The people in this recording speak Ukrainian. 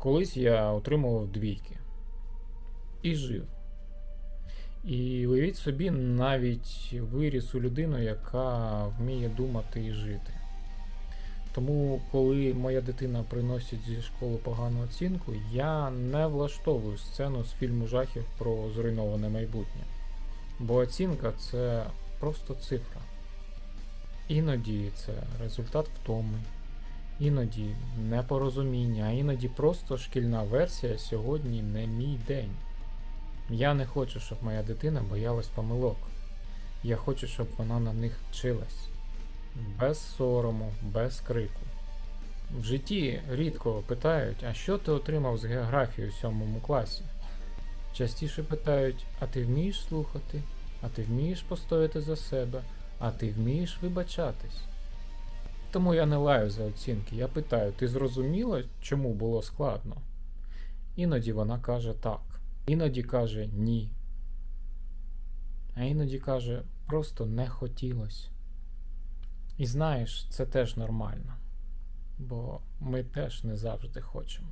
Колись я отримував двійки і жив. І уявіть собі, навіть виріс у людину, яка вміє думати і жити. Тому, коли моя дитина приносить зі школи погану оцінку, я не влаштовую сцену з фільму жахів про зруйноване майбутнє. Бо оцінка це просто цифра. Іноді це результат втоми, іноді непорозуміння, а іноді просто шкільна версія сьогодні не мій день. Я не хочу, щоб моя дитина боялась помилок. Я хочу, щоб вона на них вчилась. Без сорому, без крику. В житті рідко питають, а що ти отримав з географії у сьомому класі? Частіше питають, а ти вмієш слухати, а ти вмієш постояти за себе, а ти вмієш вибачатись. Тому я не лаю за оцінки. Я питаю, ти зрозуміла, чому було складно? Іноді вона каже так, іноді каже ні. А іноді каже, просто не хотілося. І знаєш, це теж нормально, бо ми теж не завжди хочемо.